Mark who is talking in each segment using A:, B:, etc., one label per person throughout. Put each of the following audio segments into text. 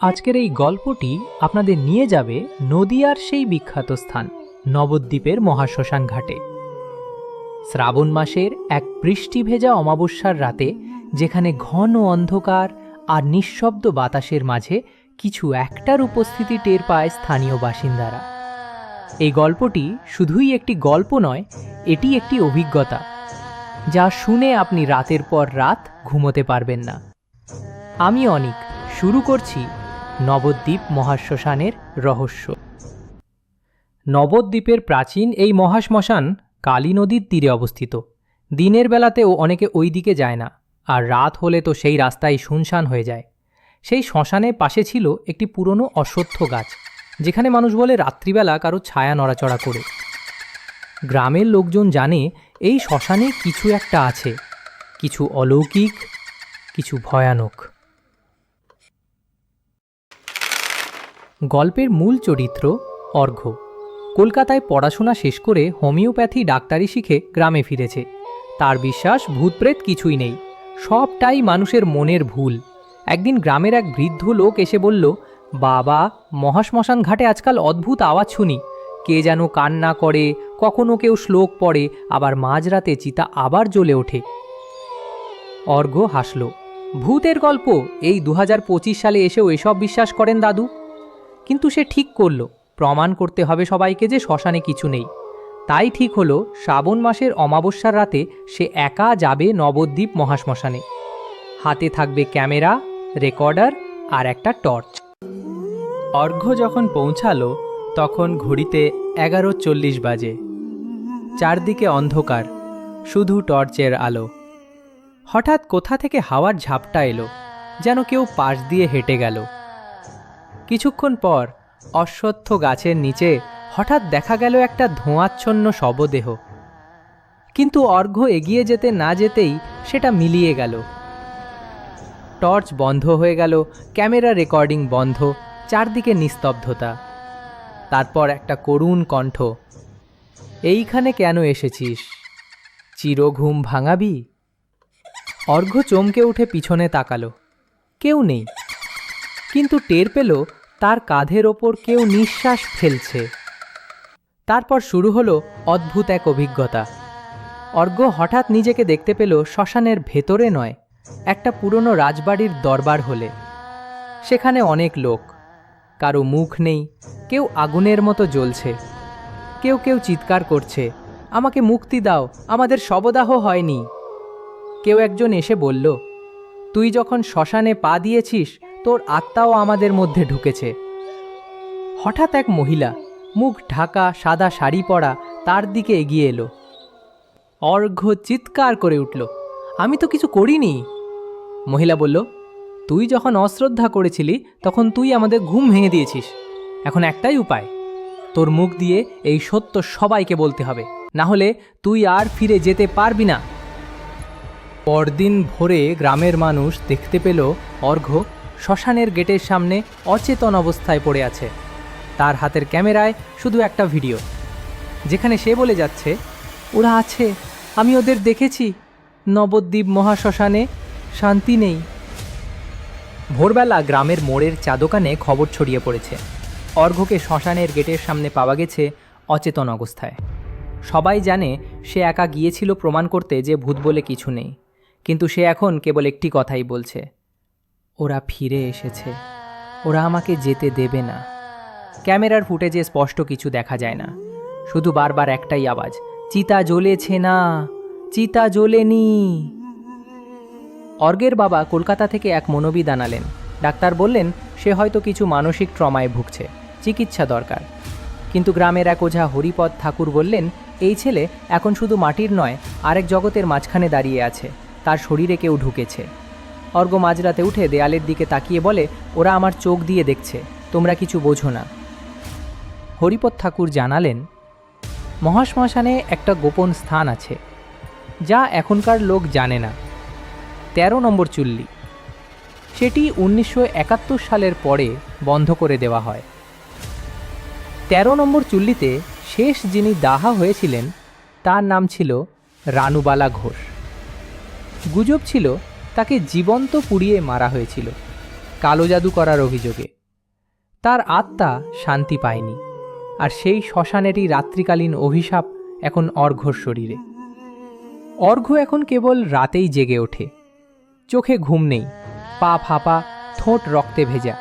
A: আজকের এই গল্পটি আপনাদের নিয়ে যাবে নদিয়ার সেই বিখ্যাত স্থান, নবদ্বীপের মহাশ্মশান ঘাটে। শ্রাবণ মাসের এক বৃষ্টি ভেজা অমাবস্যার রাতে, যেখানে ঘন অন্ধকার আর নিঃশব্দ বাতাসের মাঝে কিছু একটার উপস্থিতি টের পায় স্থানীয় বাসিন্দারা। এই গল্পটি শুধুই একটি গল্প নয়, এটি একটি অভিজ্ঞতা, যা শুনে আপনি রাতের পর রাত ঘুমোতে পারবেন না। আমি অনিক, শুরু করছি নবদ্বীপ মহাশ্মশানের রহস্য। নবদ্বীপের প্রাচীন এই মহাশ্মশান কালী নদীর তীরে অবস্থিত। দিনের বেলাতেও অনেকে ওই দিকে যায় না, আর রাত হলে তো সেই রাস্তায় শুনশান হয়ে যায়। সেই শ্মশানের পাশে ছিল একটি পুরনো অশ্বত্থ গাছ, যেখানে মানুষ বলে রাত্রিবেলা কারও ছায়া নড়াচড়া করে। গ্রামের লোকজন জানে এই শ্মশানে কিছু একটা আছে, কিছু অলৌকিক, কিছু ভয়ানক। গল্পের মূল চরিত্র অর্ঘ্য। কলকাতায় পড়াশোনা শেষ করে হোমিওপ্যাথি ডাক্তারি শিখে গ্রামে ফিরেছে। তার বিশ্বাস, ভূতপ্রেত কিছুই নেই। সবটাই মানুষের মনের ভুল। একদিন গ্রামের এক বৃদ্ধ লোক এসে বলল, বাবা, মহাশ্মশান ঘাটে আজকাল অদ্ভুত আওয়াজ শুনি। কে যেন কান্না করে, কখনো কেউ শ্লোক পড়ে, আবার মাঝরাতে চিতা আবার জ্বলে ওঠে। অর্ঘ্য হাসল, ভূতের গল্প, এই দু হাজার পঁচিশ সালে এসেও এসব বিশ্বাস করেন দাদু? কিন্তু সে ঠিক করল। প্রমাণ করতে হবে সবাইকে যে শ্মশানে কিছু নেই। তাই ঠিক হলো, শ্রাবণ মাসের অমাবস্যার রাতে সে একা যাবে নবদ্বীপ মহাশ্মশানে। হাতে থাকবে ক্যামেরা, রেকর্ডার আর একটা টর্চ। অর্ঘ্য যখন পৌঁছালো, তখন ঘড়িতে এগারো চল্লিশ বাজে। চারদিকে অন্ধকার, শুধু টর্চের আলো। হঠাৎ কোথা থেকে হাওয়ার ঝাপটা এলো, যেন কেউ পাশ দিয়ে হেঁটে গেল। কিছুক্ষণ পর অশ্বত্থ গাছের নিচে হঠাৎ দেখা গেল একটা ধোঁয়াচ্ছন্ন শবদেহ। কিন্তু অর্ঘ্য এগিয়ে যেতে না যেতেই সেটা মিলিয়ে গেল। টর্চ বন্ধ হয়ে গেল, ক্যামেরা রেকর্ডিং বন্ধ, চারদিকে নিস্তব্ধতা। তারপর একটা করুণ কণ্ঠ, এইখানে কেন এসেছিস? চিরঘুম ভাঙাবি? অর্ঘ্য চমকে উঠে পিছনে তাকালো। কেউ নেই। কিন্তু টের পেল তার কাঁধের ওপর কেউ নিঃশ্বাস ফেলছে। তারপর শুরু হলো অদ্ভুত এক অভিজ্ঞতা। অর্ঘ্য হঠাৎ নিজেকে দেখতে পেল শ্মশানের ভেতরে নয়, একটা পুরনো রাজবাড়ির দরবার হলে। সেখানে অনেক লোক। কারও মুখ নেই, কেউ আগুনের মতো জ্বলছে। কেউ কেউ চিৎকার করছে, আমাকে মুক্তি দাও, আমাদের শবদাহ হয়নি। কেউ একজন এসে বলল, তুই যখন শ্মশানে পা দিয়েছিস তোর আত্মাও আমাদের মধ্যে ঢুকেছে। হঠাৎ এক মহিলা মুখ ঢাকা, সাদা শাড়ি পরা তার দিকে এগিয়ে এলো। অর্ঘ্য চিৎকার করে উঠল, আমি তো কিছু করিনি। মহিলা বলল, তুই যখন অশ্রদ্ধা করেছিলি, তখন তুই আমাদের ঘুম ভেঙে দিয়েছিস। এখন একটাই উপায়, তোর মুখ দিয়ে এই সত্য সবাইকে বলতে হবে। না হলে তুই আর ফিরে যেতে পারবি না। পরদিন ভোরে গ্রামের মানুষ দেখতে পেল অর্ঘ্য শ্মশানের গেটের সামনে অচেতন অবস্থায় পড়ে আছে। তার হাতের ক্যামেরায় শুধু একটা ভিডিও, যেখানে সে বলে যাচ্ছে, ওরা আছে, আমি ওদের দেখেছি। নবদ্বীপ মহাশ্মশানে শান্তি নেই। ভোরবেলা গ্রামের মোড়ের চা দোকানে খবর ছড়িয়ে পড়েছে। অর্ঘ্যকে শ্মশানের গেটের সামনে পাওয়া গেছে অচেতন অবস্থায়। সবাই জানে সে একা গিয়েছিল প্রমাণ করতে যে ভূত বলে কিছু নেই। কিন্তু সে এখন কেবল একটি কথাই বলছে ওরা ফিরে এসেছে। ওরা আমাকে যেতে দেবে না। ক্যামেরার ফুটেজে স্পষ্ট কিছু দেখা যায় না। শুধু বারবার একটাই আওয়াজ, চিতা জ্বলেছে না, চিতা জ্বলেনি। অর্গের বাবা কলকাতা থেকে এক মনোবিদ আনালেন। ডাক্তার বললেন, সে হয়তো কিছু মানসিক ট্রমায় ভুগছে, চিকিৎসা দরকার। কিন্তু গ্রামের এক ওঝা হরিপদ ঠাকুর বললেন, এই ছেলে এখন শুধু মাটির নয়, আরেক জগতের মাঝখানে দাঁড়িয়ে আছে। তার শরীরে কেউ ঢুকেছে। অর্ঘ মাঝরাতে উঠে দেয়ালের দিকে তাকিয়ে বলে, ওরা আমার চোখ দিয়ে দেখছে, তোমরা কিছু বোঝো না। হরিপদ ঠাকুর জানালেন, মহাশ্মশানে একটা গোপন স্থান আছে, যা এখনকার লোক জানে না। তেরো নম্বর চুল্লি। সেটি উনিশশো একাত্তর সালের পরে বন্ধ করে দেওয়া হয়। তেরো নম্বর চুল্লিতে শেষ যিনি দাহা হয়েছিলেন, তার নাম ছিল রানুবালা ঘোষ। গুজব ছিল তাকে জীবন্ত পুড়িয়ে মারা হয়েছিল, কালো জাদু করার অভিযোগে। তার আত্মা শান্তি পায়নি, আর সেই শ্মশানেরই রাত্রিকালীন অভিশাপ এখন অর্ঘ্যর শরীরে। অর্ঘ্য এখন কেবল রাতেই জেগে ওঠে। চোখে ঘুম নেই, পা ফাঁপা, ঠোঁট রক্তে ভেজা।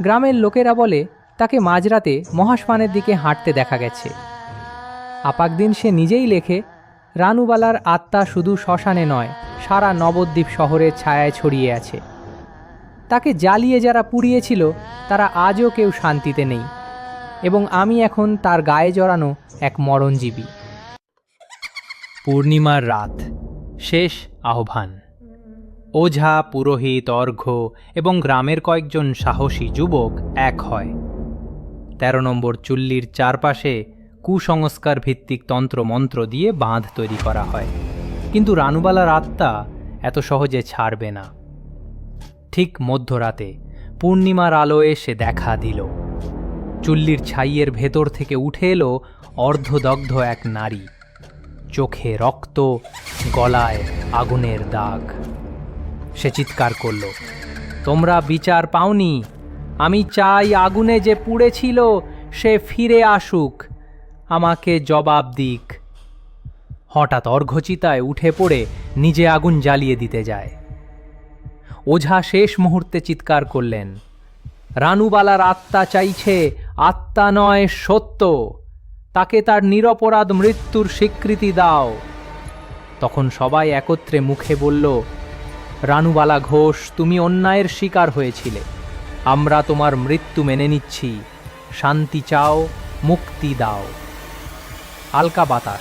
A: গ্রামের লোকেরা বলে, তাকে মাঝরাতে মহাশ্মানের দিকে হাঁটতে দেখা গেছে। আপাক দিন সে নিজেই লেখে, রানুবালার আত্মা শুধু শ্মশানে নয় সারা নবদ্বীপ শহরের ছায়ায় ছড়িয়ে আছে। তাকে জ্বালিয়ে যারা পুড়িয়েছিল, তারা আজও কেউ শান্তিতে নেই। এবং আমি এখন তার গায়ে জড়ানো এক মরণজীবী। পূর্ণিমার রাত, শেষ আহ্বান। ওঝা, পুরোহিত, অর্ঘ্য এবং গ্রামের কয়েকজন সাহসী যুবক এক হয়। তেরো নম্বর চুল্লির চারপাশে কুসংস্কার ভিত্তিক তন্ত্রমন্ত্র দিয়ে বাঁধ তৈরি করা হয়। কিন্তু রানুবালার আত্মা এত সহজে ছাড়বে না। ঠিক মধ্যরাতে পূর্ণিমার আলোয় সে দেখা দিল। চুল্লির ছাইয়ের ভেতর থেকে উঠে এলো অর্ধদগ্ধ এক নারী। চোখে রক্ত, গলায় আগুনের দাগ। সে চিৎকার করল, তোমরা বিচার পাওনি? আমি চাই আগুনে যে পুড়েছিল সে ফিরে আসুক। আমাকে জবাব দিক। হঠাৎ অর্ঘচিতায় উঠে পড়ে নিজে আগুন জ্বালিয়ে দিতে যায়। ওঝা শেষ মুহূর্তে চিৎকার করলেন, রানুবালার আত্মা চাইছে, আত্মা নয়, সত্য। তাকে তার নিরপরাধ মৃত্যুর স্বীকৃতি দাও। তখন সবাই একত্রে মুখে বলল, রানুবালা ঘোষ, তুমি অন্যায়ের শিকার হয়েছিলে। আমরা তোমার মৃত্যু মেনে নিচ্ছি। শান্তি চাও, মুক্তি দাও। আলকা বাতাস।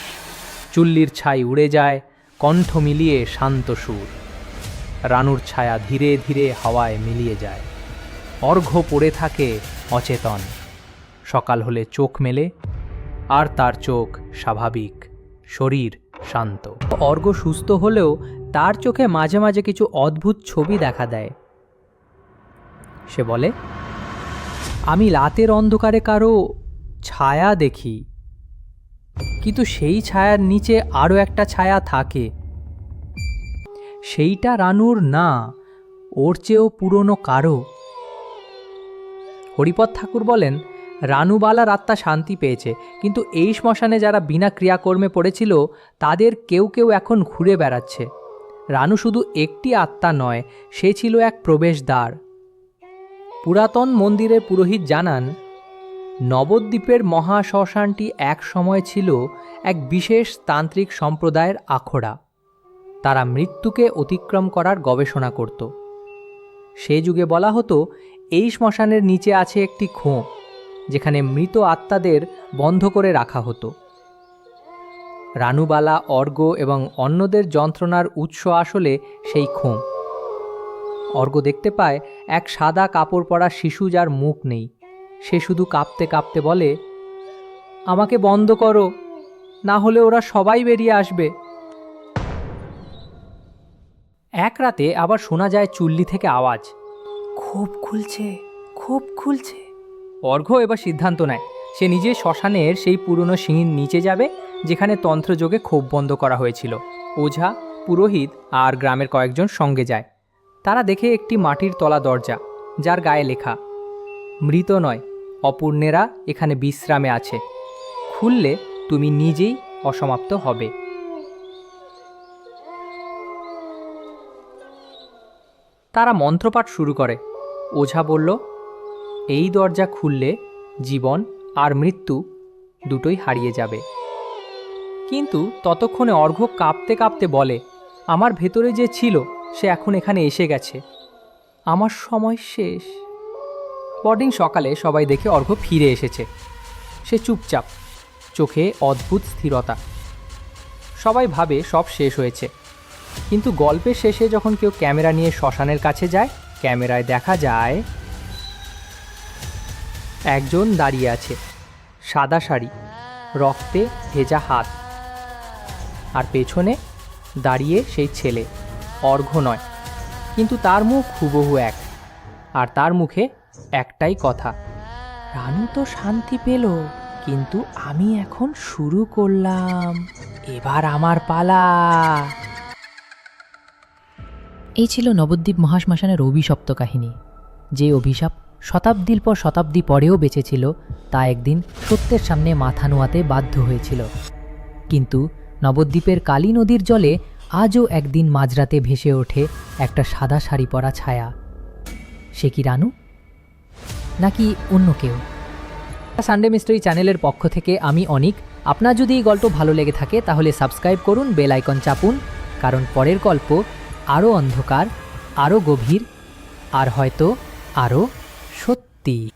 A: চুল্লির ছাই উড়ে যায়, কণ্ঠ মিলিয়ে শান্ত সুর। রানুর ছায়া ধীরে ধীরে হাওয়ায় মিলিয়ে যায়। অর্ঘ্য পড়ে থাকে অচেতন। সকাল হলে চোখ মেলে, আর তার চোখ স্বাভাবিক, শরীর শান্ত। অর্ঘ্য সুস্থ হলেও তার চোখে মাঝে মাঝে কিছু অদ্ভুত ছবি দেখা দেয়। সে বলে, আমি রাতের অন্ধকারে কারও ছায়া দেখি। কিন্তু সেই ছায়ার নিচে আরও একটা ছায়া থাকে। সেইটা রানুর না, ওর চেয়েও পুরনো কারও। হরিপদ ঠাকুর বলেন রানুবালার আত্মা শান্তি পেয়েছে, কিন্তু এই শ্মশানে যারা বিনা ক্রিয়াকর্মে পড়েছিল, তাদের কেউ কেউ এখন ঘুরে বেড়াচ্ছে। রানু শুধু একটি আত্মা নয়, সে ছিল এক প্রবেশদ্বার। পুরাতন মন্দিরের পুরোহিত জানান নবদ্বীপের মহাশ্মশানটি এক সময় ছিল এক বিশেষ তান্ত্রিক সম্প্রদায়ের আখড়া। তারা মৃত্যুকে অতিক্রম করার গবেষণা করত। সে যুগে বলা হতো, এই শ্মশানের নিচে আছে একটি খোঁ, যেখানে মৃত আত্মাদের বন্ধ করে রাখা হতো। রানুবালা অর্ঘ এবং অন্যদের যন্ত্রণার উৎস আসলে সেই খোঁ। অর্ঘ দেখতে পায়, এক সাদা কাপড় পরা শিশু যার মুখ নেই। সে শুধু কাঁপতে কাঁপতে বলে আমাকে বন্ধ করো না হলে ওরা সবাই বেরিয়ে আসবে। এক রাতে আবার শোনা যায় চুল্লি থেকে আওয়াজ। খুব খুলছে খুব খুলছে। অর্ঘ্য এবার সিদ্ধান্ত নেয়। সে নিজে শ্মশানের সেই পুরনো সিঁড়ির নিচে যাবে যেখানে তন্ত্রযোগে ক্ষোভ বন্ধ করা হয়েছিল। ওঝা পুরোহিত আর গ্রামের কয়েকজন সঙ্গে যায়। তারা দেখে একটি মাটির তলা দরজা যার গায়ে লেখা মৃত নয় অপূর্ণেরা এখানে বিশ্রামে আছে। খুললে তুমি নিজেই অসমাপ্ত হবে। তারা মন্ত্রপাঠ শুরু করে। ওঝা বলল, এই দরজা খুললে জীবন আর মৃত্যু দুটোই হারিয়ে যাবে। কিন্তু ততক্ষণে অর্ঘ্য কাঁপতে কাঁপতে বলে, আমার ভেতরে যে ছিল, সে এখন এখানে এসে গেছে। আমার সময় শেষ। পরদিন সকালে সবাই দেখে অর্ঘ্য ফিরে এসেছে। সে চুপচাপ, চোখে অদ্ভুত স্থিরতা। সবাই ভাবে সব শেষ হয়েছে। কিন্তু গল্পের শেষে যখন কেউ ক্যামেরা নিয়ে শ্মশানের কাছে যায়, ক্যামেরায় দেখা যায়, একজন দাঁড়িয়ে আছে, সাদা শাড়ি, রক্তে ভেজা হাত। আর পেছনে দাঁড়িয়ে সেই ছেলে, অর্ঘ্য নয়। কিন্তু তার মুখ হুবহু এক। আর তার মুখে একটাই কথা। রানু তো শান্তি পেল, কিন্তু আমি এখন শুরু করলাম। এবার আমার পালা।
B: এই ছিল নবদ্বীপ মহাশ্মশানের অভিশপ্ত কাহিনী যে অভিশাপ শতাব্দীর পর শতাব্দী পরেও বেঁচেছিল, তা একদিন সত্যের সামনে মাথা নোয়াতে বাধ্য হয়েছিল। কিন্তু নবদ্বীপের কালী নদীর জলে আজও একদিন মাঝরাতে ভেসে ওঠে একটা সাদা শাড়ি পরা ছায়া। সে কি রানু? নাকি অন্য কেউ?
A: সানডে মিস্ট্রি চ্যানেলের পক্ষ থেকে আমি অনিক। আপনার যদি এই গল্প ভালো লেগে থাকে, তাহলে সাবস্ক্রাইব করুন বেল আইকন চাপুন। কারণ পরের গল্প আরও অন্ধকার আরও গভীর, আর হয়তো আরও সত্যি।